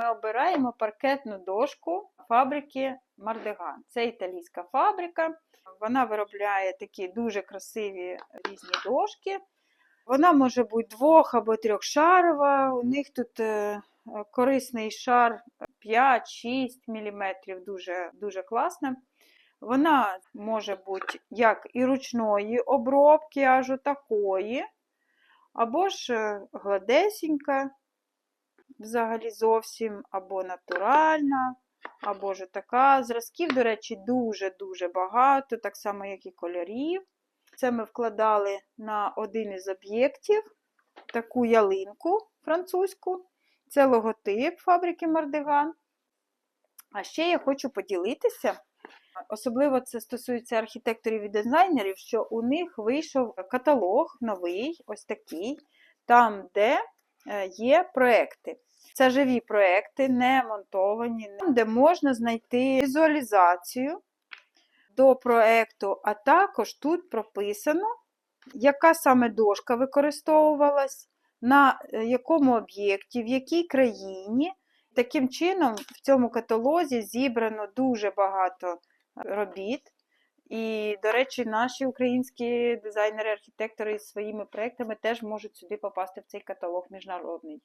Ми обираємо паркетну дошку фабрики Мардеган. Це італійська фабрика. Вона виробляє такі дуже красиві різні дошки. Вона може бути двох або трьохшарова. У них тут е, корисний шар 5-6 мм, дуже, дуже класна. Вона може бути як і ручної обробки, аж такої, або ж е, гладесенька, взагалі зовсім, або натуральна, або ж така. Зразків, до речі, дуже-дуже багато, так само, як і кольорів. Це ми вкладали на один із об'єктів таку ялинку французьку. Це логотип фабрики Мардиган. А ще я хочу поділитися. Особливо це стосується архітекторів і дизайнерів, що у них вийшов каталог новий, ось такий, там, де є проекти. Це живі проекти, не монтовані, де можна знайти візуалізацію до проекту, а також тут прописано, яка саме дошка використовувалась, на е, якому об'єкті, в якій країні. Таким чином, в цьому каталозі зібрано дуже багато робіт. І, до речі, наші українські дизайнери, архітектори із своїми проектами теж можуть сюди попасти в цей каталог міжнародний.